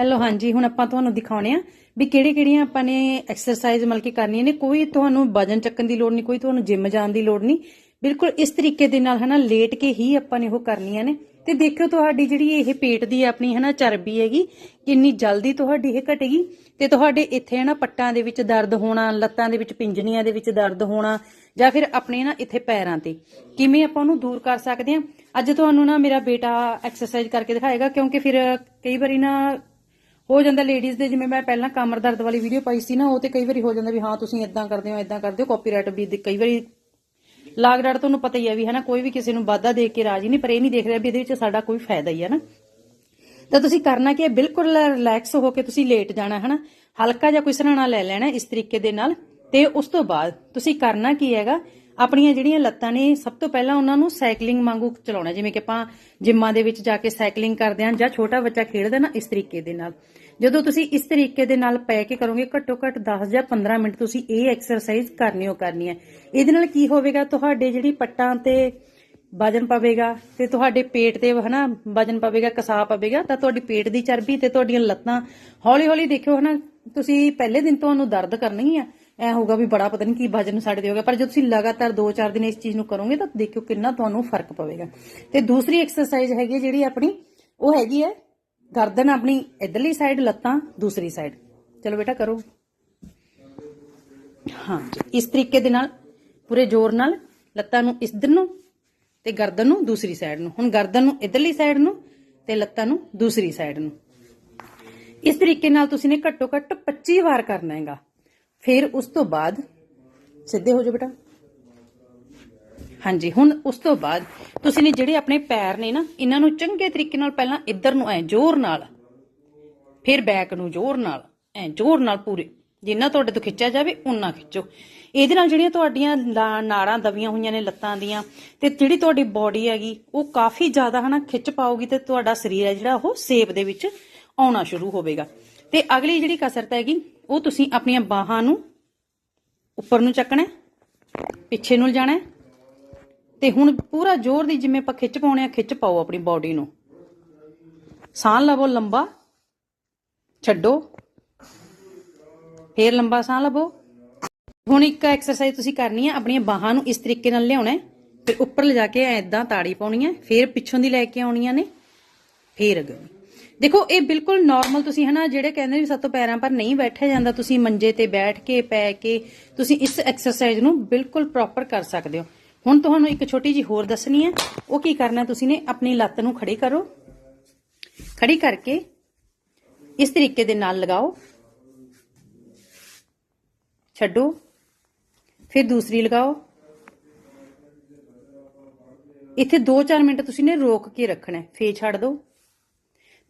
Hello ਹਾਂਜੀ, ਹੁਣ ਆਪਾਂ ਤੁਹਾਨੂੰ ਦਿਖਾਉਣੇ ਆ ਵੀ ਕਿਹੜੇ ਕਿਹੜੀਆਂ ਆਪਾਂ ਨੇ ਐਕਸਰਸਾਈਜ਼ ਮਤਲਬ ਕਿ ਕਰਨੀਆਂ ਨੇ। ਕੋਈ ਤੁਹਾਨੂੰ ਵਜਨ ਚੱਕਣ ਦੀ ਲੋੜ ਨਹੀਂ, ਕੋਈ ਤੁਹਾਨੂੰ ਜਿਮ ਜਾਣ ਦੀ ਲੋੜ ਨਹੀਂ। ਬਿਲਕੁਲ ਇਸ ਤਰੀਕੇ ਦੇ ਨਾਲ ਹਨਾ, ਲੇਟ ਕੇ ਹੀ ਆਪਾਂ ਨੇ ਉਹ ਕਰਨੀਆਂ ਨੇ। ਤੇ ਦੇਖਿਓ ਤੁਹਾਡੀ ਜਿਹੜੀ ਇਹ ਪੇਟ ਦੀ ਆਪਣੀ ਹਨਾ, ਚਰਬੀ ਹੈਗੀ, ਕਿੰਨੀ ਜਲਦੀ ਤੁਹਾਡੀ ਇਹ ਘਟੇਗੀ। ਤੇ ਤੁਹਾਡੇ ਇੱਥੇ ਹਨਾ, ਪੱਟਾਂ ਦੇ ਵਿੱਚ ਦਰਦ ਹੋਣਾ, ਲੱਤਾਂ ਦੇ ਵਿੱਚ ਪਿੰਜਣੀਆਂ ਦੇ ਵਿੱਚ ਦਰਦ ਹੋਣਾ, ਜਾਂ ਫਿਰ ਆਪਣੇ ਨਾ ਇੱਥੇ ਪੈਰਾਂ ਤੇ। ਕਿਵੇਂ ਆਪਾਂ ਉਹਨੂੰ ਦੂਰ ਕਰ ਸਕਦੇ ਹਾਂ ਅੱਜ ਤੁਹਾਨੂੰ ਨਾ ਮੇਰਾ ਬੇਟਾ ਐਕਸਰਸਾਈਜ਼ ਕਰਕੇ ਦਿਖਾਏਗਾ, ਕਿਉਂਕਿ ਫਿਰ ਕਈ ਵਾਰੀ ਨਾ ਹੋ ਜਾਂਦਾ ਲੇਡੀਜ਼ ਦੇ, ਜਿਵੇਂ ਮੈਂ ਪਹਿਲਾਂ ਕਮਰ ਦਰਦ ਵਾਲੀ ਵੀਡੀਓ ਪਾਈ ਸੀ ਨਾ, ਉਹ ਤੇ ਕਈ ਵਾਰੀ ਹੋ ਜਾਂਦਾ ਵੀ ਹਾਂ, ਤੁਸੀਂ ਇਦਾਂ ਕਰਦੇ ਹੋ ਇਦਾਂ ਕਰਦੇ ਹੋ ਕਾਪੀਰਾਈਟ ਵੀ ਕਈ ਵਾਰੀ ਲਾਗ ਡਾਟ ਤੁਹਾਨੂੰ ਪਤਾ ਹੀ ਹੈ ਵੀ ਹਨਾ, ਕੋਈ ਵੀ ਕਿਸੇ ਨੂੰ ਵਾਧਾ ਦੇ ਕੇ ਰਾਜੀ ਨਹੀਂ, ਪਰ ਇਹ ਨਹੀਂ ਦੇਖ ਰਿਹਾ ਵੀ ਇਹਦੇ ਵਿੱਚ ਸਾਡਾ ਕੋਈ ਫਾਇਦਾ ਹੀ ਹੈ ਨਾ। ਤਾਂ ਤੁਸੀਂ ਕਰਨਾ ਕੀ ਹੈ, ਬਿਲਕੁਲ ਰਿਲੈਕਸ ਹੋ ਕੇ ਤੁਸੀਂ ਲੇਟ ਜਾਣਾ ਹੈ ਹਲਕਾ ਜਿਹਾ ਕੋਈ ਸਰਾਣਾ ਲੈ ਲੈਣਾ ਇਸ ਤਰੀਕੇ ਦੇ ਨਾਲ, ਤੇ ਉਸ ਤੋਂ ਬਾਅਦ ਤੁਸੀਂ ਕਰਨਾ ਕੀ ਹੈਗਾ ਆਪਣੀਆਂ ਜਿਹੜੀਆਂ ਲੱਤਾਂ ਨੇ, ਸਭ ਤੋਂ ਪਹਿਲਾਂ ਉਹਨਾਂ ਨੂੰ ਸਾਈਕਲਿੰਗ ਵਾਂਗੂ ਚਲਾਉਣਾ, ਜਿਵੇਂ ਕਿ ਆਪਾਂ ਜਿੰਮਾਂ ਦੇ ਵਿੱਚ ਜਾ ਕੇ ਸਾਈਕਲਿੰਗ ਕਰਦੇ ਹਾਂ ਜਾਂ ਛੋਟਾ ਬੱਚਾ ਖੇਡਦਾ ਨਾ, ਇਸ ਤਰੀਕੇ ਦੇ ਨਾਲ। ਜਦੋਂ ਤੁਸੀਂ ਇਸ ਤਰੀਕੇ ਦੇ ਨਾਲ ਪੈ ਕੇ ਕਰੋਗੇ ਘੱਟੋ ਘੱਟ 10 ਜਾਂ 15 ਮਿੰਟ ਤੁਸੀਂ ਇਹ ਐਕਸਰਸਾਈਜ਼ ਕਰਨੀ ਹੋ ਕਰਨੀ ਹੈ। ਇਹਦੇ ਨਾਲ ਕੀ ਹੋਵੇਗਾ, ਤੁਹਾਡੇ ਜਿਹੜੀ ਪੱਟਾਂ ਤੇ ਵਜਨ ਪਵੇਗਾ ਤੇ ਤੁਹਾਡੇ ਪੇਟ ਤੇ ਹਨਾ, ਵਜਨ ਪਵੇਗਾ ਕਸਾ ਪਵੇਗਾ, ਤਾਂ ਤੁਹਾਡੀ ਪੇਟ ਦੀ ਚਰਬੀ ਤੇ ਤੁਹਾਡੀਆਂ ਲੱਤਾਂ ਹੌਲੀ ਹੌਲੀ ਦੇਖਿਓ ਹਨਾ, ਤੁਸੀਂ ਪਹਿਲੇ ਦਿਨ ਤੁਹਾਨੂੰ ਦਰਦ ਕਰਨੀ ਆ ਐ ਹੋਊਗਾ ਵੀ ਬੜਾ ਪਤਾ ਨਹੀਂ ਕੀ ਵਜਨ ਸਾਡੇ ਹੋਗਾ, ਪਰ ਜੇ ਤੁਸੀਂ ਲਗਾਤਾਰ 2-4 ਦਿਨ ਇਸ ਚੀਜ਼ ਨੂੰ ਕਰੋਗੇ ਤਾਂ ਦੇਖਿਓ ਕਿੰਨਾ ਤੁਹਾਨੂੰ ਫ਼ਰਕ ਪਵੇਗਾ। ਤੇ ਦੂਸਰੀ ਐਕਸਰਸਾਈਜ਼ ਹੈਗੀ ਹੈ ਜਿਹੜੀ ਆਪਣੀ, ਉਹ ਹੈਗੀ ਹੈ ਗਰਦਨ ਆਪਣੀ ਇਧਰਲੀ ਸਾਈਡ ਲੱਤਾਂ ਦੂਸਰੀ ਸਾਈਡ ਚਲੋ ਬੇਟਾ ਕਰੋ। ਹਾਂ, ਇਸ ਤਰੀਕੇ ਦੇ ਨਾਲ, ਪੂਰੇ ਜ਼ੋਰ ਨਾਲ ਲੱਤਾਂ ਨੂੰ ਇਧਰ ਨੂੰ ਤੇ ਗਰਦਨ ਨੂੰ ਦੂਸਰੀ ਸਾਈਡ ਨੂੰ। ਹੁਣ ਗਰਦਨ ਨੂੰ ਇਧਰਲੀ ਸਾਈਡ ਨੂੰ ਤੇ ਲੱਤਾਂ ਨੂੰ ਦੂਸਰੀ ਸਾਈਡ ਨੂੰ। ਇਸ ਤਰੀਕੇ ਨਾਲ ਤੁਸੀਂ ਨੇ ਘੱਟੋ ਘੱਟ 25 ਵਾਰ ਕਰਨਾ ਹੈਗਾ। ਫਿਰ ਉਸ ਤੋਂ ਬਾਅਦ ਸਿੱਧੇ ਹੋ ਜਾਓ ਬੇਟਾ। ਹਾਂਜੀ, ਹੁਣ ਉਸ ਤੋਂ ਬਾਅਦ ਤੁਸੀਂ ਨੇ ਜਿਹੜੇ ਆਪਣੇ ਪੈਰ ਨੇ ਨਾ, ਇਹਨਾਂ ਨੂੰ ਚੰਗੇ ਤਰੀਕੇ ਨਾਲ ਪਹਿਲਾਂ ਇੱਧਰ ਨੂੰ ਐ ਜ਼ੋਰ ਨਾਲ, ਫਿਰ ਬੈਕ ਨੂੰ ਜ਼ੋਰ ਨਾਲ, ਐ ਜ਼ੋਰ ਨਾਲ ਪੂਰੇ, ਜਿੰਨਾ ਤੁਹਾਡੇ ਤੋਂ ਖਿੱਚਿਆ ਜਾਵੇ ਉਨਾ ਖਿੱਚੋ। ਇਹਦੇ ਨਾਲ ਜਿਹੜੀਆਂ ਤੁਹਾਡੀਆਂ ਲਾ- ਨਾੜਾਂ ਦਬੀਆਂ ਹੋਈਆਂ ਨੇ ਲੱਤਾਂ ਦੀਆਂ, ਤੇ ਜਿਹੜੀ ਤੁਹਾਡੀ ਬਾਡੀ ਹੈਗੀ, ਉਹ ਕਾਫੀ ਜ਼ਿਆਦਾ ਹਨਾ ਖਿੱਚ ਪਾਉਗੀ ਤੇ ਤੁਹਾਡਾ ਸਰੀਰ ਹੈ ਜਿਹੜਾ ਉਹ ਸੇਪ ਦੇ ਵਿੱਚ ਆਉਣਾ ਸ਼ੁਰੂ ਹੋਵੇਗਾ। ਤੇ ਅਗਲੀ ਜਿਹੜੀ ਕਸਰਤ ਹੈਗੀ ਉਹ ਤੁਸੀਂ ਆਪਣੀਆਂ ਬਾਹਾਂ ਨੂੰ ਉੱਪਰ ਨੂੰ ਚੱਕਣਾ ਪਿੱਛੇ ਨੂੰ ਲਿਜਾਣਾ ਤੇ ਹੁਣ ਪੂਰਾ ਜ਼ੋਰ ਦੀ ਜਿਵੇਂ ਆਪਾਂ ਖਿੱਚ ਪਾਉਣੇ ਆ, ਖਿੱਚ ਪਾਓ ਆਪਣੀ ਬਾਡੀ ਨੂੰ। ਸਾਹ ਲਵੋ ਲੰਬਾ, ਛੱਡੋ। ਫੇਰ ਲੰਬਾ ਸਾਹ ਲਵੋ। ਹੁਣ ਇੱਕ ਐਕਸਰਸਾਈਜ਼ ਤੁਸੀਂ ਕਰਨੀ ਹੈ, ਆਪਣੀਆਂ ਬਾਹਾਂ ਨੂੰ ਇਸ ਤਰੀਕੇ ਨਾਲ ਲਿਆਉਣਾ ਹੈ। ਫਿਰ ਉੱਪਰ ਲਿਜਾ ਕੇ ਐਦਾਂ ਤਾੜੀ ਪਾਉਣੀ ਹੈ, ਫਿਰ ਪਿੱਛੋਂ ਦੀ ਲੈ ਕੇ ਆਉਣੀਆਂ ਨੇ, ਫੇਰ ਅੱਗੇ। ਦੇਖੋ ਇਹ ਬਿਲਕੁਲ ਨਾਰਮਲ ਤੁਸੀਂ ਹਨਾ ਜਿਹੜੇ ਕਹਿੰਦੇ ਵੀ ਸੱਤੋਂ ਪੈਰਾਂ ਪਰ ਨਹੀਂ ਬੈਠਿਆ ਜਾਂਦਾ ਤੁਸੀਂ ਮੰਜੇ ਤੇ ਬੈਠ ਕੇ ਪੈ ਕੇ ਤੁਸੀਂ ਇਸ ਐਕਸਰਸਾਈਜ਼ ਨੂੰ ਬਿਲਕੁਲ ਪ੍ਰੋਪਰ ਕਰ ਸਕਦੇ ਹੋ। ਹੁਣ ਤੁਹਾਨੂੰ ਇੱਕ ਛੋਟੀ ਜੀ ਹੋਰ ਦੱਸਣੀ ਹੈ ਉਹ ਕੀ ਕਰਨਾ ਤੁਸੀਂ ਨੇ ਆਪਣੀ ਲੱਤ ਨੂੰ ਖੜੀ ਕਰੋ। ਖੜੀ ਕਰਕੇ ਇਸ ਤਰੀਕੇ ਦੇ ਨਾਲ ਲਗਾਓ। ਛੱਡੋ। ਫਿਰ ਦੂਸਰੀ ਲਗਾਓ। ਇੱਥੇ 2-4 ਮਿੰਟ ਤੁਸੀਂ ਨੇ ਰੋਕ ਕੇ ਰੱਖਣਾ ਹੈ, ਫੇਰ ਛੱਡ ਦਿਓ।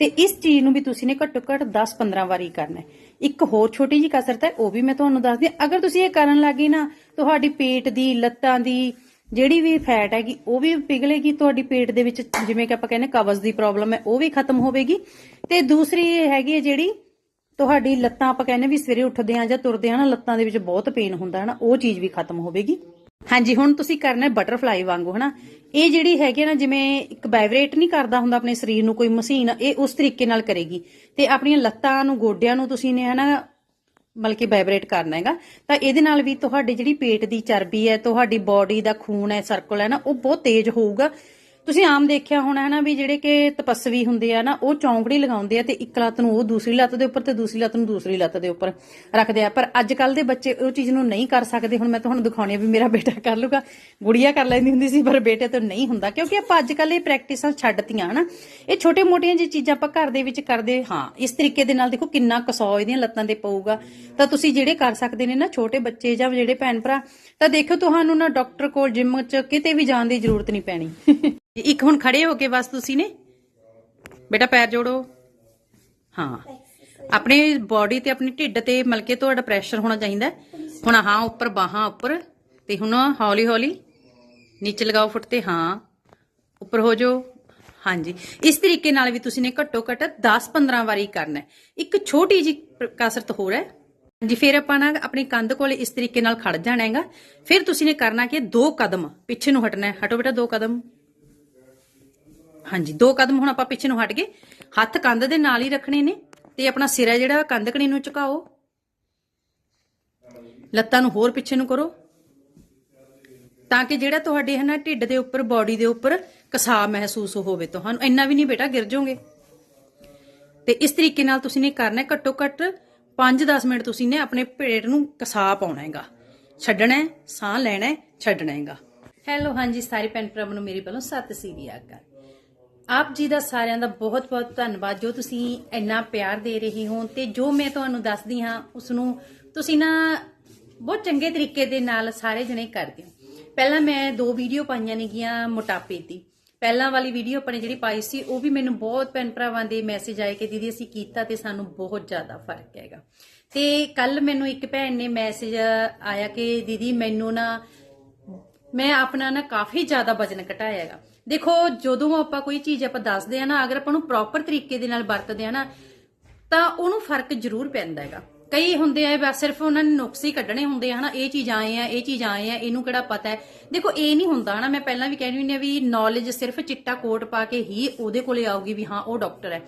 ਤੇ ਇਸ ਚੀਜ਼ ਨੂੰ ਵੀ ਤੁਸੀਂ ਨੇ ਘੱਟੋ ਘੱਟ 10-15 ਵਾਰੀ ਕਰਨਾ ਇੱਕ ਹੋਰ ਛੋਟੀ ਜੀ ਕਸਰਤ ਹੈ, ਉਹ ਵੀ ਮੈਂ ਤੁਹਾਨੂੰ ਦੱਸਦੀ ਹਾਂ। ਅਗਰ ਤੁਸੀਂ ਇਹ ਕਰਨ ਲੱਗੇ ਨਾ, ਤੁਹਾਡੀ ਪੇਟ ਦੀ, ਲੱਤਾਂ ਦੀ ਜਿਹੜੀ ਵੀ ਫੈਟ ਹੈਗੀ, ਉਹ ਵੀ ਪਿਘਲੇਗੀ, ਤੁਹਾਡੀ ਪੇਟ ਦੇ ਵਿੱਚ ਜਿਵੇਂ ਕਿ ਆਪਾਂ ਕਹਿੰਦੇ ਕਬਜ਼ ਦੀ ਪ੍ਰੋਬਲਮ ਹੈ, ਉਹ ਵੀ ਖਤਮ ਹੋਵੇਗੀ। ਤੇ ਦੂਸਰੀ ਇਹ ਹੈਗੀ ਹੈ ਜਿਹੜੀ, ਤੁਹਾਡੀ ਲੱਤਾਂ ਆਪਾਂ ਕਹਿੰਦੇ ਵੀ ਸਵੇਰੇ ਉੱਠਦੇ ਆ ਜਾਂ ਤੁਰਦੇ ਆ ਨਾ, ਲੱਤਾਂ ਦੇ ਵਿੱਚ ਬਹੁਤ ਪੇਨ ਹੁੰਦਾ ਹੈ ਨਾ, ਉਹ ਚੀਜ਼ ਵੀ ਖਤਮ ਹੋਵੇਗੀ। ਹਾਂਜੀ, ਹੁਣ ਤੁਸੀਂ ਕਰਨਾ ਬਟਰਫਲਾਈ ਵਾਂਗੂ, ਹਨਾ? ਇਹ ਜਿਹੜੀ ਹੈਗੀ ਨਾ, ਜਿਵੇਂ ਇੱਕ ਵਾਈਬ੍ਰੇਟ ਨਹੀਂ ਕਰਦਾ ਹੁੰਦਾ ਆਪਣੇ ਸਰੀਰ ਨੂੰ, ਕੋਈ ਮਸ਼ੀਨ, ਇਹ ਉਸ ਤਰੀਕੇ ਨਾਲ ਕਰੇਗੀ। ਤੇ ਆਪਣੀਆਂ ਲੱਤਾਂ ਨੂੰ, ਗੋਡਿਆਂ ਨੂੰ ਤੁਸੀਂ ਨੇ, ਹਨਾ ਬਲਕਿ ਵਾਈਬ੍ਰੇਟ ਕਰਨਾ ਹੈਗਾ। ਤਾਂ ਇਹਦੇ ਨਾਲ ਵੀ ਤੁਹਾਡੀ ਜਿਹੜੀ ਪੇਟ ਦੀ ਚਰਬੀ ਹੈ, ਤੁਹਾਡੀ ਬਾਡੀ ਦਾ ਖੂਨ ਹੈ ਸਰਕਲ ਹੈ ਨਾ, ਉਹ ਬਹੁਤ ਤੇਜ਼ ਹੋਊਗਾ। ਤੁਸੀਂ ਆਮ ਦੇਖਿਆ ਹੋਣਾ ਹੈ ਨਾ ਵੀ ਜਿਹੜੇ ਕਿ ਤਪਸਵੀ ਹੁੰਦੇ ਆ ਨਾ, ਉਹ ਚੌਂਕੜੀ ਲਗਾਉਂਦੇ ਆ ਤੇ ਇੱਕ ਲੱਤ ਨੂੰ ਉਹ ਦੂਸਰੀ ਲੱਤ ਦੇ ਉੱਪਰ ਤੇ ਦੂਸਰੀ ਲੱਤ ਨੂੰ ਦੂਸਰੀ ਲੱਤ ਦੇ ਉੱਪਰ ਰੱਖਦੇ ਆ। ਪਰ ਅੱਜ ਕੱਲ ਦੇ ਬੱਚੇ ਉਹ ਚੀਜ਼ ਨੂੰ ਨਹੀਂ ਕਰ ਸਕਦੇ। ਹੁਣ ਮੈਂ ਤੁਹਾਨੂੰ ਦਿਖਾਉਣੀ ਆ ਵੀ ਮੇਰਾ ਬੇਟਾ ਕਰ ਲੂਗਾ। ਗੁੜੀਆ ਕਰ ਲੈਂਦੀ ਹੁੰਦੀ ਸੀ, ਪਰ ਬੇਟੇ ਤੋਂ ਨਹੀਂ ਹੁੰਦਾ। ਕਿਉਂਕਿ ਆਪਾਂ ਅੱਜ ਕੱਲ ਇਹ ਪ੍ਰੈਕਟਿਸਾਂ ਛੱਡਤੀਆਂ, ਹਨਾ। ਇਹ ਛੋਟੇ ਮੋਟੀਆਂ ਜੀ ਚੀਜ਼ਾਂ ਆਪਾਂ ਘਰ ਦੇ ਵਿੱਚ ਕਰਦੇ, ਹਾਂ, ਇਸ ਤਰੀਕੇ ਦੇ ਨਾਲ ਦੇਖੋ ਕਿੰਨਾ ਕਸੌ ਇਹਦੀਆਂ ਲੱਤਾਂ ਤੇ ਪਊਗਾ। ਤਾਂ ਤੁਸੀਂ ਜਿਹੜੇ ਕਰ ਸਕਦੇ ਨੇ ਨਾ, ਛੋਟੇ ਬੱਚੇ ਜਾਂ ਜਿਹੜੇ ਭੈਣ ਭਰਾ, ਤਾਂ ਦੇਖੋ ਤੁਹਾਨੂੰ ਨਾ ਡਾਕਟਰ ਕੋਲ ਜਿਮ 'ਚ ਕਿਤੇ ਵੀ ਜਾਣ ਦੀ ਜ਼ਰੂਰਤ ਨਹੀਂ ਪੈਣੀ। ਇੱਕ ਹੁਣ ਖੜੇ ਹੋ ਕੇ ਬਸ ਤੁਸੀਂ ਨੇ? ਬੇਟਾ ਪੈਰ ਜੋੜੋ। ਹਾਂ। ਆਪਣੇ ਬਾਡੀ ਤੇ, ਆਪਣੇ ਢਿੱਡ ਤੇ ਮਲਕੇ ਤੁਹਾਡਾ ਪ੍ਰੈਸ਼ਰ ਹੋਣਾ ਚਾਹੀਦਾ ਹੁਣ ਹਾਂ ਉੱਪਰ, ਬਾਹਾਂ ਉੱਪਰ ਤੇ ਹੁਣ ਹੌਲੀ ਹੌਲੀ ਨੀਚੇ ਲਗਾਓ ਫੁੱਟ ਤੇ, ਹਾਂ। ਉੱਪਰ ਹੋ ਜਾਓ। ਹਾਂਜੀ। ਇਸ ਤਰੀਕੇ ਨਾਲ ਵੀ ਤੁਸੀਂ ਨੇ ਘੱਟੋ ਘੱਟ 10-15 ਵਾਰੀ ਕਰਨਾ ਇੱਕ ਛੋਟੀ ਜੀ ਕਸਰਤ ਹੋਰ ਹੈ। ਜੀ ਫਿਰ ਆਪਾਂ ਨਾ ਆਪਣੀ ਕੰਧ ਕੋਲ ਇਸ ਤਰੀਕੇ ਨਾਲ ਖੜ ਜਾਣਾ ਹੈਗਾ। ਫਿਰ ਤੁਸੀਂ ਨੇ ਕਰਨਾ ਕਿ ਦੋ ਕਦਮ ਪਿੱਛੇ ਨੂੰ ਹਟਣਾ ਹਟੋ ਬੇਟਾ, ਦੋ ਕਦਮ। ਹਾਂਜੀ, ਦੋ ਕਦਮ ਹੁਣ ਆਪਾਂ ਪਿੱਛੇ ਨੂੰ ਹਟ ਗਏ। ਹੱਥ ਕੰਧ ਦੇ ਨਾਲ ਹੀ ਰੱਖਣੇ ਨੇ ਤੇ ਆਪਣਾ ਸਿਰ ਹੈ ਜਿਹੜਾ ਕੰਧਕਣੀ ਨੂੰ ਝੁਕਾਓ। ਲੱਤਾਂ ਨੂੰ ਹੋਰ ਪਿੱਛੇ ਨੂੰ ਕਰੋ। ਤਾਂ ਕਿ ਜਿਹੜਾ ਤੁਹਾਡੇ ਹੈ ਨਾ ਢਿੱਡ ਦੇ ਉੱਪਰ ਬਾਡੀ ਦੇ ਉੱਪਰ ਕਸਾ ਮਹਿਸੂਸ ਹੋਵੇ ਤੁਹਾਨੂੰ। ਇੰਨਾ ਵੀ ਨਹੀਂ ਬੇਟਾ, ਗਿਰ ਜਾਓਗੇ। ਤੇ ਇਸ ਤਰੀਕੇ ਨਾਲ ਤੁਸੀਂ ਨੇ ਕਰਨਾ ਘੱਟੋ ਘੱਟ 5-10 ਮਿੰਟ ਤੁਸੀਂ ਨੇ ਆਪਣੇ ਪੇਟ ਨੂੰ ਕਸਾ ਪਾਉਣਾ ਹੈਗਾ। ਛੱਡਣਾ ਸਾਹ ਲੈਣਾ ਛੱਡਣਾ ਹੈਗਾ। ਹੈਲੋ ਹਾਂਜੀ, ਸਾਰੇ ਭੈਣ ਭਰਾਵਾਂ ਨੂੰ ਮੇਰੀ ਵੱਲੋਂ ਸਤਿ ਸ੍ਰੀ ਅਕਾਲ। ਆਪ ਜੀ ਦਾ ਸਾਰਿਆਂ ਦਾ ਬਹੁਤ-ਬਹੁਤ ਧੰਨਵਾਦ। ਜੋ ਤੁਸੀਂ ਇੰਨਾ ਪਿਆਰ ਦੇ ਰਹੇ ਹੋ ਤੇ ਜੋ ਮੈਂ ਤੁਹਾਨੂੰ ਦੱਸਦੀ ਹਾਂ ਉਸ ਨੂੰ ਤੁਸੀਂ ਨਾ ਬਹੁਤ ਚੰਗੇ ਤਰੀਕੇ ਦੇ ਨਾਲ ਸਾਰੇ ਜਣੇ ਕਰਦੇ ਹੋ। ਪਹਿਲਾਂ ਮੈਂ ਦੋ ਵੀਡੀਓ ਪਾਈਆਂ ਨੇਗੀਆਂ ਮੋਟਾਪੇ ਦੀ। ਪਹਿਲਾਂ ਵਾਲੀ ਵੀਡੀਓ ਆਪਣੇ ਜਿਹੜੀ ਪਾਈ ਸੀ, ਉਹ ਵੀ ਮੈਨੂੰ ਬਹੁਤ ਭੈਣ ਭਰਾਵਾਂ ਦੇ ਮੈਸੇਜ ਆਏ ਕਿ ਦੀਦੀ ਅਸੀਂ ਕੀਤਾ ਤੇ ਸਾਨੂੰ ਬਹੁਤ ਜ਼ਿਆਦਾ ਫ਼ਰਕ ਹੈਗਾ। ਤੇ ਕੱਲ ਮੈਨੂੰ ਇੱਕ ਭੈਣ ਨੇ ਮੈਸੇਜ ਆਇਆ ਕਿ ਦੀਦੀ ਮੈਨੂੰ ਨਾ, ਮੈਂ ਆਪਣਾ ਨਾ ਕਾਫੀ ਜ਼ਿਆਦਾ ਵਜਨ ਘਟਾਇਆ ਹੈਗਾ। ਦੇਖੋ, ਜਦੋਂ ਆਪਾਂ ਕੋਈ ਚੀਜ਼ ਆਪਾਂ ਦੱਸਦੇ ਆ ਨਾ, ਅਗਰ ਆਪਾਂ ਨੂੰ ਪ੍ਰੋਪਰ ਤਰੀਕੇ ਦੇ ਨਾਲ ਵਰਤਦੇ ਆ ਨਾ, ਤਾਂ ਉਹਨੂੰ ਫ਼ਰਕ ਜ਼ਰੂਰ ਪੈਂਦਾ ਹੈਗਾ। ਕਈ ਹੁੰਦੇ ਆ, ਬਸ ਸਿਰਫ ਉਹਨਾਂ ਨੇ ਨੁਕਸ ਹੀ ਕੱਢਣੇ ਹੁੰਦੇ ਹਨਾ, ਇਹ ਚੀਜ਼ ਆਏ ਆ, ਇਹ ਚੀਜ਼ ਆਏ ਆ, ਇਹਨੂੰ ਕਿਹੜਾ ਪਤਾ ਹੈ। ਦੇਖੋ, ਇਹ ਨਹੀਂ ਹੁੰਦਾ, ਹਨਾ, ਮੈਂ ਪਹਿਲਾਂ ਵੀ ਕਹਿੰਦੀ ਹੁੰਦੀ ਆ ਵੀ ਨੌਲੇਜ ਸਿਰਫ ਚਿੱਟਾ ਕੋਟ ਪਾ ਕੇ ਹੀ ਉਹਦੇ ਕੋਲੇ ਆਊਗੀ ਵੀ ਹਾਂ, ਉਹ ਡਾਕਟਰ ਹੈ।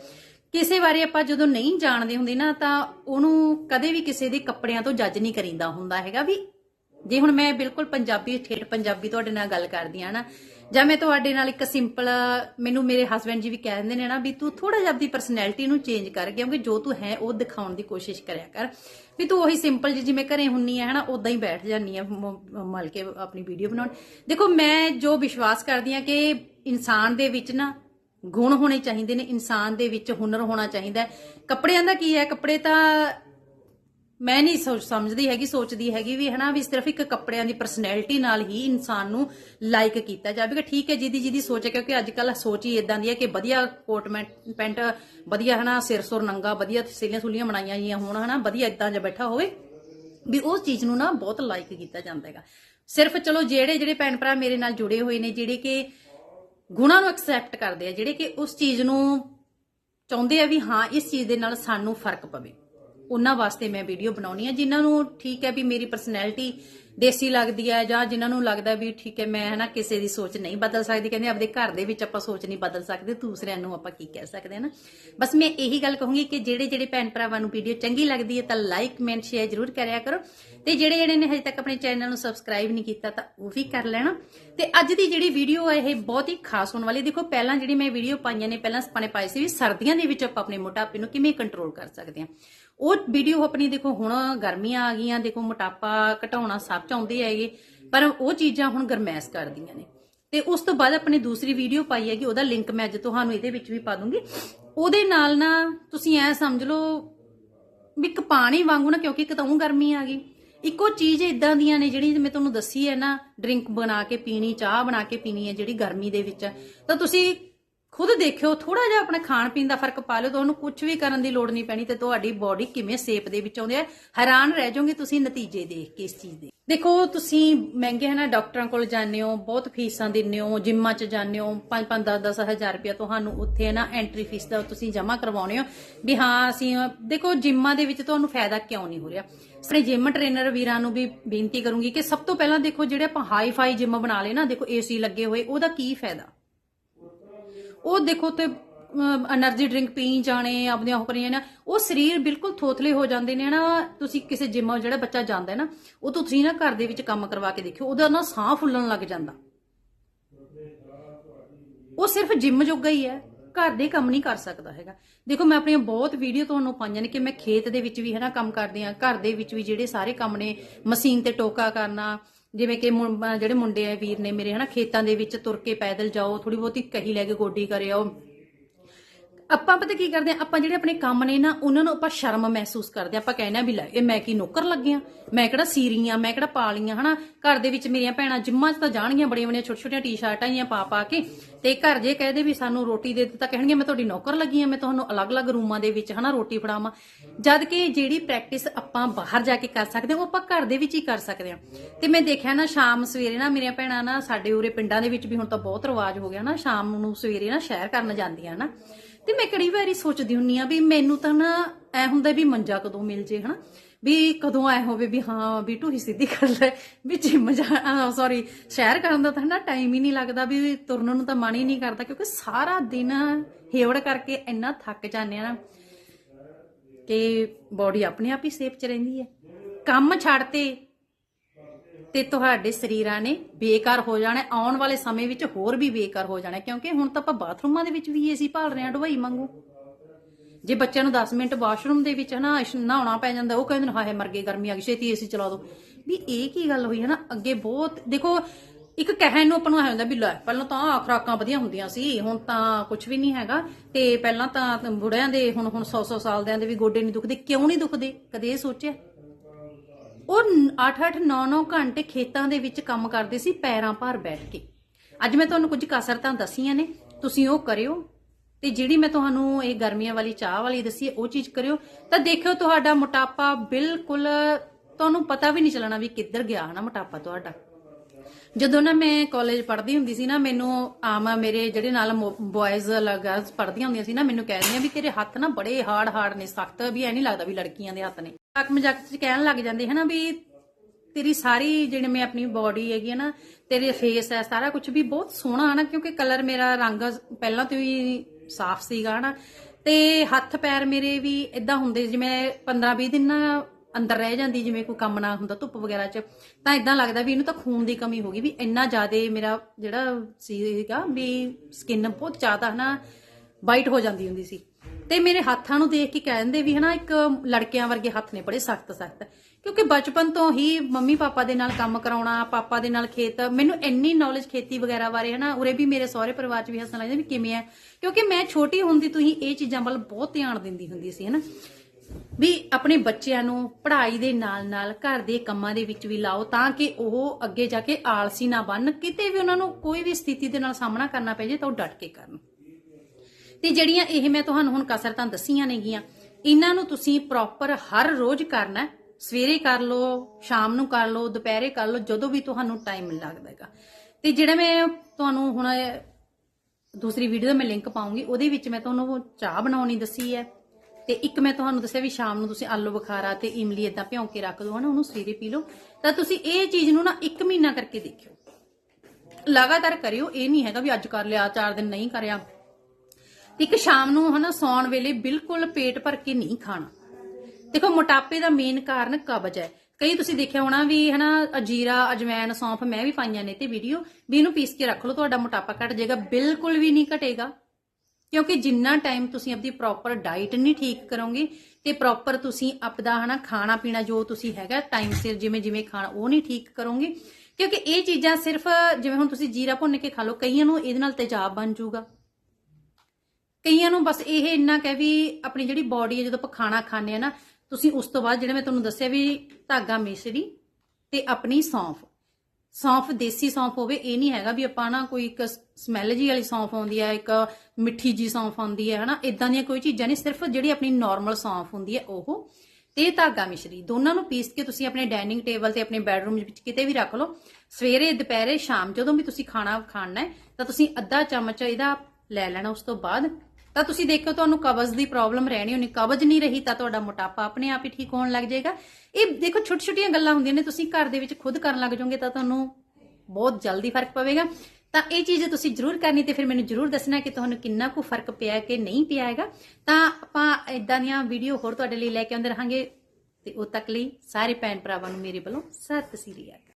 ਕਿਸੇ ਬਾਰੇ ਆਪਾਂ ਜਦੋਂ ਨਹੀਂ ਜਾਣਦੇ ਹੁੰਦੇ ਨਾ, ਤਾਂ ਉਹਨੂੰ ਕਦੇ ਵੀ ਕਿਸੇ ਦੇ ਕੱਪੜਿਆਂ ਤੋਂ ਜੱਜ ਨਹੀਂ ਕਰੀਦਾ ਹੁੰਦਾ ਹੈਗਾ ਵੀ, ਜੇ ਹੁਣ ਮੈਂ ਬਿਲਕੁਲ ਪੰਜਾਬੀ, ਠੇਠ ਪੰਜਾਬੀ ਤੁਹਾਡੇ ਨਾਲ ਗੱਲ ਕਰਦੀ ਆ ਨਾ ਜਾਂ ਮੈਂ ਤੁਹਾਡੇ ਨਾਲ ਇੱਕ ਸਿੰਪਲ ਮੈਨੂੰ ਮੇਰੇ ਹਸਬੰਡ ਜੀ ਵੀ ਕਹਿ ਦਿੰਦੇ ਨੇ ਨਾ ਵੀ ਤੂੰ ਥੋੜਾ ਜਿਹਾ ਆਪਣੀ ਪਰਸਨੈਲਿਟੀ ਨੂੰ ਚੇਂਜ ਕਰ, ਕਿਉਂਕਿ ਜੋ ਤੂੰ ਹੈ ਉਹ ਦਿਖਾਉਣ ਦੀ ਕੋਸ਼ਿਸ਼ ਕਰਿਆ ਕਰ। ਵੀ ਤੂੰ ਉਹੀ ਸਿੰਪਲ ਜੀ ਜਿਵੇਂ ਘਰੇ ਹੁੰਨੀ ਹੈ ਹਨਾ ਉਦਾਂ ਹੀ ਬੈਠ ਜਾਨੀ ਆ ਮਲ ਕੇ ਆਪਣੀ ਵੀਡੀਓ ਬਣਾਉਣ। ਦੇਖੋ, ਮੈਂ ਜੋ ਵਿਸ਼ਵਾਸ ਕਰਦੀ ਆ ਕਿ ਇਨਸਾਨ ਦੇ ਵਿੱਚ ਨਾ ਗੁਣ ਹੋਣੇ ਚਾਹੀਦੇ ਨੇ, ਇਨਸਾਨ ਦੇ ਵਿੱਚ ਹੁਨਰ ਹੋਣਾ ਚਾਹੀਦਾ। ਕੱਪੜਿਆਂ ਦਾ ਕੀ ਹੈ, ਕੱਪੜੇ ਤਾਂ ਮੈਂ ਨਹੀਂ ਸੋਚ, ਸਮਝਦੀ ਹੈਗੀ, ਸੋਚਦੀ ਹੈਗੀ ਵੀ ਹਨਾ, ਵੀ ਸਿਰਫ ਇੱਕ ਕੱਪੜਿਆਂ ਦੀ ਪਰਸਨੈਲਿਟੀ ਨਾਲ ਹੀ ਇਨਸਾਨ ਨੂੰ ਲਾਈਕ ਕੀਤਾ ਜਾਵੇਗਾ ਠੀਕ ਹੈ ਜਿਹਦੀ ਜਿਹਦੀ ਸੋਚ ਹੈ, ਕਿਉਂਕਿ ਅੱਜ ਕੱਲ ਸੋਚ ਹੀ ਇਦਾਂ ਦੀ ਹੈ ਕਿ ਵਧੀਆ ਕੋਟ ਮੈਂ- ਪੈਂਟ, ਵਧੀਆ ਹਨਾ, ਸਿਰ ਸੁਰ ਨੰਗਾ, ਵਧੀਆ ਸੀਲੀਆਂ ਸੁਲੀਆਂ ਬਣਾਈਆਂ ਜੀਆਂ ਹੋਣ, ਹਨਾ, ਵਧੀਆ ਇਦਾਂ ਜਿਹਾ ਬੈਠਾ ਹੋਵੇ, ਵੀ ਉਸ ਚੀਜ਼ ਨੂੰ ਨਾ ਬਹੁਤ ਲਾਈਕ ਕੀਤਾ ਜਾਂਦਾ ਹੈਗਾ। ਸਿਰਫ ਚਲੋ ਜਿਹੜੇ ਜਿਹੜੇ ਭੈਣ ਭਰਾ ਮੇਰੇ ਨਾਲ ਜੁੜੇ ਹੋਏ ਨੇ, ਜਿਹੜੇ ਕਿ ਗੁਣਾ ਨੂੰ ਐਕਸੈਪਟ ਕਰਦੇ ਆ, ਜਿਹੜੇ ਕਿ ਉਸ ਚੀਜ਼ ਨੂੰ ਚਾਹੁੰਦੇ ਆ ਵੀ ਹਾਂ, ਇਸ ਚੀਜ਼ ਦੇ ਨਾਲ ਸਾਨੂੰ ਫ਼ਰਕ ਪਵੇ। ਉਹਨਾਂ ਵਾਸਤੇ ਮੈਂ ਵੀਡੀਓ ਬਣਾਉਣੀ ਆ, ਜਿਨ੍ਹਾਂ ਨੂੰ ਠੀਕ ਹੈ ਵੀ ਮੇਰੀ ਪਰਸਨੈਲਿਟੀ ਦੇਸੀ ਲੱਗਦੀ ਹੈ ਜਾਂ ਜਿਨ੍ਹਾਂ ਨੂੰ ਲੱਗਦਾ ਵੀ ਠੀਕ ਹੈ, ਮੈਂ ਹਨਾ ਕਿਸੇ ਦੀ ਸੋਚ ਨਹੀਂ ਬਦਲ ਸਕਦੀ। ਕਹਿੰਦੇ ਆਪਦੇ ਘਰ ਦੇ ਵਿੱਚ ਆਪਾਂ ਸੋਚ ਨਹੀਂ ਬਦਲ ਸਕਦੇ, ਦੂਸਰਿਆਂ ਨੂੰ ਆਪਾਂ ਕੀ ਕਹਿ ਸਕਦੇ ਹਾਂ ਬਸ ਮੈਂ ਇਹੀ ਗੱਲ ਕਹੂੰਗੀ ਕਿ ਜਿਹੜੇ ਜਿਹੜੇ ਭੈਣ ਭਰਾਵਾਂ ਨੂੰ ਵੀਡੀਓ ਚੰਗੀ ਲੱਗਦੀ ਹੈ ਤਾਂ ਲਾਈਕ ਕਮੈਂਟ ਸ਼ੇਅਰ ਜ਼ਰੂਰ ਕਰਿਆ ਕਰੋ। ਤੇ ਜਿਹੜੇ ਜਿਹੜੇ ਨੇ ਹਜੇ ਤੱਕ ਆਪਣੇ ਚੈਨਲ ਨੂੰ ਸਬਸਕ੍ਰਾਈਬ ਨਹੀਂ ਕੀਤਾ ਤਾਂ ਉਹ ਵੀ ਕਰ ਲੈਣਾ। ਤੇ ਅੱਜ ਦੀ ਜਿਹੜੀ ਵੀਡੀਓ ਹੈ ਇਹ ਬਹੁਤ ਹੀ ਖਾਸ ਹੋਣ ਵਾਲੀ। ਦੇਖੋ, ਪਹਿਲਾਂ ਜਿਹੜੀ ਮੈਂ ਵੀਡੀਓ ਪਾਈਆਂ ਨੇ, ਪਹਿਲਾਂ ਆਪਾਂ ਨੇ ਸੀ ਵੀ ਸਰਦੀਆਂ ਦੇ ਵਿੱਚ ਆਪਾਂ ਆਪਣੇ ਮੋਟਾਪੇ ਨੂੰ ਕਿਵੇਂ ਕੰਟਰੋਲ ਕਰ ਸਕਦੇ ਹਾਂ। ਉਹ ਵੀਡੀਓ ਆਪਣੀ ਦੇਖੋ, ਹੁਣ ਗਰਮੀਆਂ ਆ ਗਈਆਂ, ਦੇਖੋ ਮੋਟਾਪਾ ਘਟਾਉਣਾ ਸਭ ਚਾਹੁੰਦੇ ਹੈਗੇ, ਪਰ ਉਹ ਚੀਜ਼ਾਂ ਹੁਣ ਗਰਮੈਸ਼ ਕਰਦੀਆਂ ਨੇ। ਤੇ ਉਸ ਤੋਂ ਬਾਅਦ ਆਪਣੀ ਦੂਸਰੀ ਵੀਡੀਓ ਪਾਈ ਹੈਗੀ, ਉਹਦਾ ਲਿੰਕ ਮੈਂ ਅੱਜ ਤੁਹਾਨੂੰ ਇਹਦੇ ਵਿੱਚ ਵੀ ਪਾ ਦੂੰਗੀ। ਉਹਦੇ ਨਾਲ ਨਾ ਤੁਸੀਂ ਐ ਸਮਝ ਲਓ ਵੀ ਇੱਕ ਪਾਣੀ ਵਾਂਗੂ ਨਾ, ਕਿਉਂਕਿ ਇੱਕ ਤਾਂ ਊਂ ਗਰਮੀ ਆ ਗਈ। ਇੱਕੋ ਚੀਜ਼ ਇਦਾਂ ਦੀਆਂ ਨੇ ਜਿਹੜੀ ਮੈਂ ਤੁਹਾਨੂੰ ਦੱਸੀ ਹੈ ਨਾ ਡਰਿੰਕ ਬਣਾ ਕੇ ਪੀਣੀ, ਚਾਹ ਬਣਾ ਕੇ ਪੀਣੀ ਹੈ ਜਿਹੜੀ ਗਰਮੀ ਦੇ ਵਿੱਚ। ਤਾਂ ਤੁਸੀਂ ਖੁਦ ਦੇਖਿਓ ਥੋੜਾ ਜਿਹਾ ਆਪਣੇ ਖਾਣ ਪੀਣ ਦਾ ਫ਼ਰਕ ਪਾ ਲਿਓ, ਤੁਹਾਨੂੰ ਕੁਝ ਵੀ ਕਰਨ ਦੀ ਲੋੜ ਨਹੀਂ ਪੈਣੀ ਤੇ ਤੁਹਾਡੀ ਬਾਡੀ ਕਿਵੇਂ ਸ਼ੇਪ ਦੇ ਵਿੱਚ ਆਉਂਦੀ ਹੈ। ਹੈਰਾਨ ਰਹਿ ਜਾਓਗੇ ਤੁਸੀਂ ਨਤੀਜੇ ਦੇਖ ਕੇ ਇਸ ਚੀਜ਼ ਦੇ। ਦੇਖੋ, ਤੁਸੀਂ ਮਹਿੰਗੇ ਹਨਾ ਡਾਕਟਰਾਂ ਕੋਲ ਜਾਂਦੇ ਹੋ, ਬਹੁਤ ਫੀਸਾਂ ਦਿੰਦੇ ਹੋ, ਜਿੰਮਾਂ 'ਚ ਜਾਂਦੇ ਹੋ 5-5 10-10 ਹਜ਼ਾਰ ਰੁਪਇਆ ਤੁਹਾਨੂੰ ਉੱਥੇ ਨਾ ਐਂਟਰੀ ਫੀਸ ਦਾ ਤੁਸੀਂ ਜਮ੍ਹਾਂ ਕਰਵਾਉਣੇ ਹੋ ਵੀ ਹਾਂ, ਅਸੀਂ ਦੇਖੋ, ਜਿੰਮਾਂ ਦੇ ਵਿੱਚ ਤੁਹਾਨੂੰ ਫਾਇਦਾ ਕਿਉਂ ਨਹੀਂ ਹੋ ਰਿਹਾ। ਆਪਣੇ ਜਿਮ ਟ੍ਰੇਨਰ ਵੀਰਾਂ ਨੂੰ ਵੀ ਬੇਨਤੀ ਕਰੂੰਗੀ ਕਿ ਸਭ ਤੋਂ ਪਹਿਲਾਂ ਦੇਖੋ, ਜਿਹੜੇ ਆਪਾਂ ਹਾਈ ਫਾਈ ਜਿਮ ਬਣਾ ਲਏ ਨਾ, ਦੇਖੋ ਏਸੀ ਲੱਗੇ ਹੋਏ, ਉਹਦਾ ਕੀ ਫਾਇਦਾ? ਉਹ ਦੇਖੋ ਤੇ ਐਨਰਜੀ ਡਰਿੰਕ ਪੀ ਜਾਣੇ, ਆਪਣੀਆਂ ਉਹ ਕਰੀਆਂ ਨਾ, ਉਹ ਸਰੀਰ ਬਿਲਕੁਲ ਥੋਥਲੇ ਹੋ ਜਾਂਦੇ ਨੇ ਨਾ, ਤੁਸੀਂ ਕਿਸੇ ਜਿਮ ਜਿਹੜਾ ਬੱਚਾ ਜਾਂਦਾ ਨਾ, ਉਹ ਤੋਂ ਤੁਸੀਂ ਨਾ ਘਰ ਦੇ ਵਿੱਚ ਕੰਮ ਕਰਵਾ ਕੇ ਦੇਖਿਓ, ਉਹਦਾ ਨਾ ਸਾਹ ਫੁੱਲਣ ਲੱਗ ਜਾਂਦਾ। ਉਹ ਸਿਰਫ ਜਿਮ ਜੋਗਾ ਹੀ ਹੈ, ਘਰ ਦੇ ਕੰਮ ਨਹੀਂ ਕਰ ਸਕਦਾ ਹੈਗਾ। ਦੇਖੋ, ਮੈਂ ਆਪਣੀਆਂ ਬਹੁਤ ਵੀਡੀਓ ਤੁਹਾਨੂੰ ਪਾਈਆਂ ਨੇ ਕਿ ਮੈਂ ਖੇਤ ਦੇ ਵਿੱਚ ਵੀ ਹੈ ਨਾ ਕੰਮ ਕਰਦੀ ਆ ਘਰ ਦੇ ਵਿੱਚ ਵੀ ਜਿਹੜੇ ਸਾਰੇ ਕੰਮ ਨੇ, ਮਸ਼ੀਨ ਤੇ ਟੋਕਾ ਕਰਨਾ ਜਿਵੇਂ ਕਿ ਜਿਹੜੇ ਮੁੰਡੇ ਆ, ਵੀਰ ਨੇ ਮੇਰੇ ਹਨਾ ਖੇਤਾਂ ਦੇ ਵਿੱਚ ਤੁਰ ਕੇ ਪੈਦਲ ਜਾਓ ਥੋੜੀ ਬਹੁਤੀ ਕਹੀ ਲੈ ਕੇ ਗੋਡੀ ਕਰਿਓ ਆਪਾਂ ਪਤਾ ਕੀ ਕਰਦੇ ਆ? ਆਪਾਂ ਜਿਹੜੇ ਆਪਣੇ ਕੰਮ ਨੇ ਨਾ, ਉਹਨਾਂ ਨੂੰ ਆਪਾਂ ਸ਼ਰਮ ਮਹਿਸੂਸ ਕਰਦੇ ਆ। ਆਪਾਂ ਕਹਿੰਦੇ ਆ ਵੀ ਲੈ, ਇਹ ਮੈਂ ਕੀ ਨੌਕਰ ਲੱਗਿਆ ਮੈਂ ਕਿਹੜਾ ਸੀਰੀਆਂ ਮੈਂ ਕਿਹੜਾ ਪਾਲੀਆਂ ਹਨਾ? ਘਰ ਦੇ ਵਿੱਚ ਮੇਰੀਆਂ ਭੈਣਾਂ ਜਿੰਮਾਂ 'ਚ ਤਾਂ ਜਾਣਗੀਆਂ, ਬੜੀਆਂ ਬੜੀਆਂ ਛੋਟੀਆਂ ਛੋਟੀਆਂ ਟੀ-ਸ਼ਰਟਾਂ ਜੀਆਂ ਪਾ ਪਾ ਕੇ। ਤੇ ਘਰ ਜੇ ਕਹਦੇ ਵੀ ਸਾਨੂੰ ਰੋਟੀ ਦੇ ਦਿੱਤਾ, ਕਹਿਣਗੇ, ਮੈਂ ਤੁਹਾਡੀ ਨੌਕਰ ਲੱਗੀ ਆ, ਮੈਂ ਤੁਹਾਨੂੰ ਅਲੱਗ-ਅਲੱਗ ਰੂਮਾਂ ਦੇ ਵਿੱਚ, ਹਨਾ, ਰੋਟੀ ਫੜਾਵਾਂ। ਜਦ ਕਿ ਜਿਹੜੀ ਪ੍ਰੈਕਟਿਸ ਆਪਾਂ ਬਾਹਰ ਜਾ ਕੇ ਕਰ ਸਕਦੇ ਹਾਂ ਉਹ ਆਪਾਂ ਘਰ ਦੇ ਵਿੱਚ ਹੀ ਕਰ ਸਕਦੇ ਹਾਂ ਤੇ ਮੈਂ ਦੇਖਿਆ ਨਾ, ਸ਼ਾਮ ਸਵੇਰੇ ਨਾ, ਮੇਰੀਆਂ ਭੈਣਾਂ ਨਾ ਸਾਡੇ ਉਰੇ ਪਿੰਡਾਂ ਦੇ ਵਿੱਚ ਵੀ ਹੁਣ ਤਾਂ ਬਹੁਤ ਰਿਵਾਜ ਹੋ ਗਿਆ ਨਾ, ਸ਼ਾਮ ਨੂੰ ਸਵੇਰੇ ਨਾ ਸ਼ਹਿਰ ਕਰਨ ਜਾਂਦੀਆਂ ਨਾ ਤੇ ਮੈਂ ਕਈ ਵਾਰੀ ਸੋਚਦੀ ਹੁੰਨੀ ਆ ਵੀ ਮੈਨੂੰ ਤਾਂ ਨਾ ਐ ਹੁੰਦਾ ਵੀ ਮੰਜਾ ਕਦੋਂ ਮਿਲ ਜੇ, ਹਨਾ? ਵੀ ਕਦੋਂ ਐ ਹੋਵੇ ਵੀ ਹਾਂ, ਵੀ ਢੂਹੀ ਸਿੱਧੀ ਕਰ ਲੈ, ਵੀ ਜਿੰਮ ਜਾ ਸੌਰੀ ਸ਼ਹਿਰ ਕਰਨ ਦਾ ਤਾਂ ਨਾ ਟਾਈਮ ਹੀ ਨਹੀਂ ਲੱਗਦਾ ਵੀ ਤੁਰਨ ਨੂੰ ਤਾਂ ਮਨ ਹੀ ਨਹੀਂ ਕਰਦਾ, ਕਿਉਂਕਿ ਸਾਰਾ ਦਿਨ ਹੇਵੜ ਕਰਕੇ ਇੰਨਾ ਥੱਕ ਜਾਂਦੇ ਆ ਨਾ ਕਿ ਬਾਡੀ ਆਪਣੇ ਆਪ ਹੀ ਸੇਫ ਚ ਰਹਿੰਦੀ ਹੈ। ਕੰਮ ਛੱਡਤੇ ਤੇ ਤੁਹਾਡੇ ਸਰੀਰਾਂ ਨੇ ਬੇਕਾਰ ਹੋ ਜਾਣਾ ਆਉਣ ਵਾਲੇ ਸਮੇਂ ਵਿੱਚ ਹੋਰ ਵੀ ਬੇਕਾਰ ਹੋ ਜਾਣਾ ਕਿਉਂਕਿ ਹੁਣ ਤਾਂ ਆਪਾਂ ਬਾਥਰੂਮਾਂ ਦੇ ਵਿੱਚ ਵੀ ਏਸੀ ਭਾਲ ਰਹੇ ਹਾਂ ਡਵਾਈ ਵਾਂਗੂ। ਜੇ ਬੱਚਿਆਂ ਨੂੰ 10 ਮਿੰਟ ਵਾਸ਼ਰੂਮ ਦੇ ਵਿੱਚ ਹਨਾ, ਇਸ਼- ਨਹਾਉਣਾ ਪੈ ਜਾਂਦਾ, ਉਹ ਕਹਿੰਦੇ ਨੇ, ਹਾਏ, ਮਰ ਗਏ, ਗਰਮੀ ਆ ਗਈ, ਛੇਤੀ ਏਸੀ ਚਲਾ ਦਿਓ ਵੀ ਇਹ ਕੀ ਗੱਲ ਹੋਈ ਹਨਾ ਅੱਗੇ ਬਹੁਤ, ਦੇਖੋ, ਇੱਕ ਕਹਿਣ ਨੂੰ ਆਪਾਂ ਨੂੰ ਐ ਹੁੰਦਾ ਵੀ ਲੈ, ਪਹਿਲਾਂ ਤਾਂ ਆਹ ਖੁਰਾਕਾਂ ਵਧੀਆ ਹੁੰਦੀਆਂ ਸੀ, ਹੁਣ ਤਾਂ ਕੁਝ ਵੀ ਨਹੀਂ ਹੈਗਾ। ਤੇ ਪਹਿਲਾਂ ਤਾਂ ਬੁੜਿਆਂ ਦੇ ਹੁਣ ਹੁਣ 100 100 ਸਾਲ ਦਿਆਂ ਦੇ ਵੀ ਗੋਡੇ ਨਹੀਂ ਦੁਖਦੇ, ਕਿਉਂ ਨਹੀਂ ਦੁਖਦੇ? ਕਦੇ ਇਹ ਸੋਚਿਆ? ਉਹ 8-8 9-9 ਘੰਟੇ ਖੇਤਾਂ ਦੇ ਵਿੱਚ ਕੰਮ ਕਰਦੇ ਸੀ, ਪੈਰਾਂ ਭਾਰ ਬੈਠ ਕੇ। ਅੱਜ ਮੈਂ ਤੁਹਾਨੂੰ ਕੁਝ ਕਸਰਤਾਂ ਦਸੀਆਂ ਨੇ, ਤੁਸੀਂ ਉਹ ਕਰਿਓ। ਤੇ ਜਿਹੜੀ ਮੈਂ ਤੁਹਾਨੂੰ ਇਹ ਗਰਮੀਆਂ ਵਾਲੀ ਚਾਹ ਵਾਲੀ ਦੱਸੀ ਉਹ ਚੀਜ਼ ਕਰਿਓ। ਤਾਂ ਦੇਖਿਓ ਤੁਹਾਡਾ ਮੋਟਾਪਾ ਬਿਲਕੁਲ, ਤੁਹਾਨੂੰ ਪਤਾ ਵੀ ਨਹੀਂ ਚੱਲਣਾ ਵੀ ਕਿੱਧਰ ਗਿਆ ਹਨਾ ਮੋਟਾਪਾ ਤੁਹਾਡਾ। ਜਦੋਂ ਨਾ ਮੈਂ ਕਾਲਜ ਪੜ੍ਹਦੀ ਹੁੰਦੀ ਸੀ ਨਾ, ਮੈਨੂੰ ਆਮ ਮੇਰੇ ਜਿਹੜੇ ਨਾਲ ਬॉयਜ਼ ਗਰਲਸ ਪੜ੍ਹਦੀਆਂ ਹੁੰਦੀਆਂ ਸੀ ਨਾ, ਮੈਨੂੰ ਕਹਿੰਦੀਆਂ ਵੀ ਤੇਰੇ ਹੱਥ ਨਾ ਬੜੇ ਹਾਰਡ ਹਾਰਡ ਨੇ, ਸਖਤ, ਵੀ ਐ ਨਹੀਂ ਲੱਗਦਾ ਵੀ ਲੜਕੀਆਂ ਦੇ ਹੱਥ ਨੇ। ਮਜ਼ਾਕ ਮਜ਼ਾਕ ਚ ਕਹਿਣ ਲੱਗ ਜਾਂਦੇ ਹਨਾ ਵੀ ਤੇਰੀ ਸਾਰੀ ਜਿਹੜੀ ਮੈਂ ਆਪਣੀ ਬਾਡੀ ਹੈਗੀ ਹੈ ਨਾ, ਤੇਰੇ ਫੇਸ ਹੈ ਸਾਰਾ ਕੁਝ ਵੀ ਬਹੁਤ ਸੋਹਣਾ ਹਨਾ ਕਿਉਂਕਿ ਕਲਰ ਮੇਰਾ ਰੰਗ ਪਹਿਲਾਂ ਤੋਂ ਹੀ ਸਾਫ਼ ਸੀਗਾ ਹਨਾ। ਤੇ ਹੱਥ ਪੈਰ ਮੇਰੇ ਵੀ ਇਦਾਂ ਹੁੰਦੇ ਜਿਵੇਂ 15 20 ਦਿਨ ਨਾ ਅੰਦਰ ਰਹਿ ਜਾਂਦੀ, ਜਿਵੇਂ ਕੋਈ ਕੰਮ ਨਾ ਹੁੰਦਾ, ਧੁੱਪ ਵਗੈਰਾ 'ਚ, ਤਾਂ ਇਦਾਂ ਲੱਗਦਾ ਵੀ ਇਹਨੂੰ ਤਾਂ ਖੂਨ ਦੀ ਕਮੀ ਹੋ ਗਈ, ਵੀ ਇੰਨਾ ਜ਼ਿਆਦਾ ਮੇਰਾ ਜਿਹੜਾ ਸੀਗਾ ਵੀ ਸਕਿਨ ਬਹੁਤ ਜ਼ਿਆਦਾ ਹਨਾ ਵਾਈਟ ਹੋ ਜਾਂਦੀ ਹੁੰਦੀ ਸੀ। ਤੇ ਮੇਰੇ ਹੱਥਾਂ ਨੂੰ ਦੇਖ ਕੇ ਕਹਿੰਦੇ ਵੀ ਹਨਾ, ਇੱਕ ਲੜਕਿਆਂ ਵਰਗੇ ਹੱਥ ਨੇ, ਬੜੇ ਸਖਤ ਸਖਤ। ਕਿਉਂਕਿ ਬਚਪਨ ਤੋਂ ਹੀ ਮੰਮੀ ਪਾਪਾ ਦੇ ਨਾਲ ਕੰਮ ਕਰਾਉਣਾ, ਪਾਪਾ ਦੇ ਨਾਲ ਖੇਤ, ਮੈਨੂੰ ਇੰਨੀ ਨੌਲੇਜ ਖੇਤੀ ਵਗੈਰਾ ਬਾਰੇ ਹਨਾ, ਉਰੇ ਵੀ ਮੇਰੇ ਸਹੁਰੇ ਪਰਿਵਾਰ ਚ ਵੀ ਹੱਸਣ ਜਾਂਦੇ ਵੀ ਕਿਵੇਂ ਹੈ ਕਿਉਂਕਿ ਮੈਂ ਛੋਟੀ ਹੁੰਦੀ ਤੋਂ ਹੀ ਇਹ ਚੀਜ਼ਾਂ ਵੱਲ ਬਹੁਤ ਧਿਆਨ ਦਿੰਦੀ ਹੁੰਦੀ ਸੀ ਹਨਾ। ਵੀ ਆਪਣੇ ਬੱਚਿਆਂ ਨੂੰ ਪੜ੍ਹਾਈ ਦੇ ਨਾਲ ਨਾਲ ਘਰ ਦੇ ਕੰਮਾਂ ਦੇ ਵਿੱਚ ਵੀ ਲਾਓ ਤਾਂ ਕਿ ਉਹ ਅੱਗੇ ਜਾ ਕੇ ਆਲਸੀ ਨਾ ਬਣ ਕਿਤੇ ਵੀ ਉਹਨਾਂ ਨੂੰ ਕੋਈ ਵੀ ਸਥਿਤੀ ਦੇ ਨਾਲ ਸਾਹਮਣਾ ਕਰਨਾ ਪੈ ਜੇ ਤਾਂ ਉਹ ਡਟ ਕੇ ਕਰਨ। ਤੇ ਜਿਹੜੀਆਂ ਇਹ ਮੈਂ ਤੁਹਾਨੂੰ ਹੁਣ ਕਸਰਤਾਂ ਦੱਸੀਆਂ ਨੇਗੀਆਂ, ਇਹਨਾਂ ਨੂੰ ਤੁਸੀਂ ਪ੍ਰੋਪਰ ਹਰ ਰੋਜ਼ ਕਰਨਾ ਸਵੇਰੇ ਕਰ ਲਓ, ਸ਼ਾਮ ਨੂੰ ਕਰ ਲਓ, ਦੁਪਹਿਰੇ ਕਰ ਲਓ, ਜਦੋਂ ਵੀ ਤੁਹਾਨੂੰ ਟਾਈਮ ਲੱਗਦਾ ਹੈਗਾ। ਤੇ ਜਿਹੜਾ ਮੈਂ ਤੁਹਾਨੂੰ ਹੁਣ, ਦੂਸਰੀ ਵੀਡੀਓ ਦਾ ਮੈਂ ਲਿੰਕ ਪਾਉਂਗੀ, ਉਹਦੇ ਵਿੱਚ ਮੈਂ ਤੁਹਾਨੂੰ ਚਾਹ ਬਣਾਉਣੀ ਦੱਸੀ ਹੈ। ਤੇ ਇੱਕ ਮੈਂ ਤੁਹਾਨੂੰ ਦੱਸਿਆ ਵੀ ਸ਼ਾਮ ਨੂੰ ਤੁਸੀਂ ਆਲੂ ਬੁਖਾਰਾ ਤੇ ਇਮਲੀ ਇਦਾਂ ਭਿਉਂ ਕੇ ਰੱਖ ਦਿਓ ਹਨਾ, ਉਹਨੂੰ ਸਵੇਰੇ ਪੀ ਲਓ। ਤਾਂ ਤੁਸੀਂ ਇਹ ਚੀਜ਼ ਨੂੰ ਨਾ 1 ਮਹੀਨਾ ਕਰਕੇ ਦੇਖਿਓ। ਲਗਾਤਾਰ ਕਰਿਓ, ਇਹ ਨਹੀਂ ਹੈਗਾ ਵੀ ਅੱਜ ਕਰ ਲਿਆ 4 ਦਿਨ ਨਹੀਂ ਕਰਿਆ। ਤੇ ਇੱਕ ਸ਼ਾਮ ਨੂੰ, ਹਨਾ, ਸੌਣ ਵੇਲੇ ਬਿਲਕੁਲ ਪੇਟ ਭਰ ਕੇ ਨਹੀਂ ਖਾਣਾ। ਦੇਖੋ, ਮੋਟਾਪੇ ਦਾ ਮੇਨ ਕਾਰਨ ਕਬਜ਼ ਹੈ। ਕਈ ਤੁਸੀਂ ਦੇਖਿਆ ਹੋਣਾ ਵੀ, ਹਨਾ, ਅਜੀਰਾ ਅਜਵੈਨ ਸੌਂਫ ਮੈਂ ਵੀ ਪਾਈਆਂ ਨੇ ਤੇ ਵੀਡੀਓ। ਵੀ ਇਹਨੂੰ ਪੀਸ ਕੇ ਰੱਖ ਲਓ, ਤੁਹਾਡਾ ਮੋਟਾਪਾ ਘਟ ਜਾਏਗਾ, ਬਿਲਕੁਲ ਵੀ ਨਹੀਂ ਘਟੇਗਾ। ਕਿਉਂਕਿ ਜਿੰਨਾ ਟਾਈਮ ਤੁਸੀਂ ਆਪਦੀ ਪ੍ਰੋਪਰ ਡਾਈਟ ਨਹੀਂ ਠੀਕ ਕਰੋਗੇ ਤੇ ਪ੍ਰੋਪਰ ਤੁਸੀਂ ਆਪਦਾ ਹਨਾ ਖਾਣਾ ਪੀਣਾ ਜੋ ਤੁਸੀਂ ਹੈਗਾ ਟਾਈਮ ਸਿਰ ਜਿਵੇਂ ਜਿਵੇਂ ਖਾਣਾ ਉਹ ਨਹੀਂ ਠੀਕ ਕਰੋਗੇ। ਕਿਉਂਕਿ ਇਹ ਚੀਜ਼ਾਂ ਸਿਰਫ ਜਿਵੇਂ ਹੁਣ ਤੁਸੀਂ ਜੀਰਾ ਭੁੰਨ ਕੇ ਖਾ ਲਓ, ਕਈਆਂ ਨੂੰ ਇਹਦੇ ਨਾਲ ਤੇਜ਼ਾਬ ਬਣ ਜਾਊਗਾ। ਕਈਆਂ ਨੂੰ ਬਸ ਇਹ ਇੰਨਾ ਕਹਿ ਵੀ ਆਪਣੀ ਜਿਹੜੀ ਬਾਡੀ ਹੈ ਜਦੋਂ ਆਪਾਂ ਖਾਣਾ ਖਾਂਦੇ ਆ ਨਾ, ਤੁਸੀਂ ਉਸ ਤੋਂ ਬਾਅਦ ਜਿਹੜਾ ਮੈਂ ਤੁਹਾਨੂੰ ਦੱਸਿਆ ਵੀ ਧਾਗਾ ਮਿਸ਼ਰੀ ਤੇ ਆਪਣੀ ਸੌਂਫ। ਸੌਂਫ, ਦੇਸੀ ਸੌਂਫ ਹੋਵੇ, ਇਹ ਨਹੀਂ ਹੈਗਾ ਵੀ ਆਪਾਂ ਨਾ ਕੋਈ ਇੱਕ ਸਮੈਲ ਜੀ ਵਾਲੀ ਸੌਂਫ ਆਉਂਦੀ ਹੈ, ਇੱਕ ਮਿੱਠੀ ਜੀ ਸੌਂਫ ਆਉਂਦੀ ਹੈ, ਹਨਾ? ਇਦਾਂ ਦੀਆਂ ਕੋਈ ਚੀਜ਼ਾਂ ਨਹੀਂ, ਸਿਰਫ ਜਿਹੜੀ ਆਪਣੀ ਨਾਰਮਲ ਸੌਂਫ ਹੁੰਦੀ ਹੈ, ਉਹ ਤੇ ਧਾਗਾ ਮਿਸ਼ਰੀ। ਦੋਨਾਂ ਨੂੰ ਪੀਸ ਕੇ ਤੁਸੀਂ ਆਪਣੇ ਡਾਈਨਿੰਗ ਟੇਬਲ ਤੇ, ਆਪਣੇ ਬੈੱਡਰੂਮ ਵਿੱਚ ਕਿਤੇ ਵੀ ਰੱਖ ਲਓ। ਸਵੇਰੇ, ਦੁਪਹਿਰੇ, ਸ਼ਾਮ ਜਦੋਂ ਵੀ ਤੁਸੀਂ ਖਾਣਾ ਖਾਣਾ ਹੈ, ਤਾਂ ਤੁਸੀਂ ਅੱਧਾ ਚਮਚ ਇਹਦਾ ਲੈ ਲੈਣਾ, ਉਸ ਤੋਂ ਬਾਅਦ ਤਾਂ ਤੁਸੀਂ ਦੇਖੋ ਤੁਹਾਨੂੰ ਕਬਜ਼ ਦੀ ਪ੍ਰੋਬਲਮ ਰਹਿਣੀ ਹੋਣੀ। ਕਬਜ਼ ਨਹੀਂ ਰਹੀ ਤਾਂ ਤੁਹਾਡਾ ਮੋਟਾਪਾ ਆਪਣੇ ਆਪ ਹੀ ਠੀਕ ਹੋਣ ਲੱਗ ਜਾਏਗਾ। ਇਹ ਦੇਖੋ ਛੋਟੀ ਛੋਟੀਆਂ ਗੱਲਾਂ ਹੁੰਦੀਆਂ ਨੇ, ਤੁਸੀਂ ਘਰ ਦੇ ਵਿੱਚ ਖੁਦ ਕਰਨ ਲੱਗ ਜਾਓਗੇ ਤਾਂ ਤੁਹਾਨੂੰ ਬਹੁਤ ਜਲਦੀ ਫ਼ਰਕ ਪਵੇਗਾ। ਤਾਂ ਇਹ ਚੀਜ਼ ਤੁਸੀਂ ਜ਼ਰੂਰ ਕਰਨੀ ਤੇ ਫਿਰ ਮੈਨੂੰ ਜ਼ਰੂਰ ਦੱਸਣਾ ਕਿ ਤੁਹਾਨੂੰ ਕਿੰਨਾ ਕੁ ਫ਼ਰਕ ਪਿਆ ਕਿ ਨਹੀਂ ਪਿਆ ਹੈਗਾ। ਤਾਂ ਆਪਾਂ ਇਦਾਂ ਦੀਆਂ ਵੀਡੀਓ ਹੋਰ ਤੁਹਾਡੇ ਲਈ ਲੈ ਕੇ ਆਉਂਦੇ ਰਹਾਂਗੇ। ਤੇ ਉਹ ਤੱਕ ਲਈ ਸਾਰੇ ਭੈਣ ਭਰਾਵਾਂ ਨੂੰ ਮੇਰੇ ਵੱਲੋਂ ਸਤਿ ਸ੍ਰੀ ਅਕਾਲ।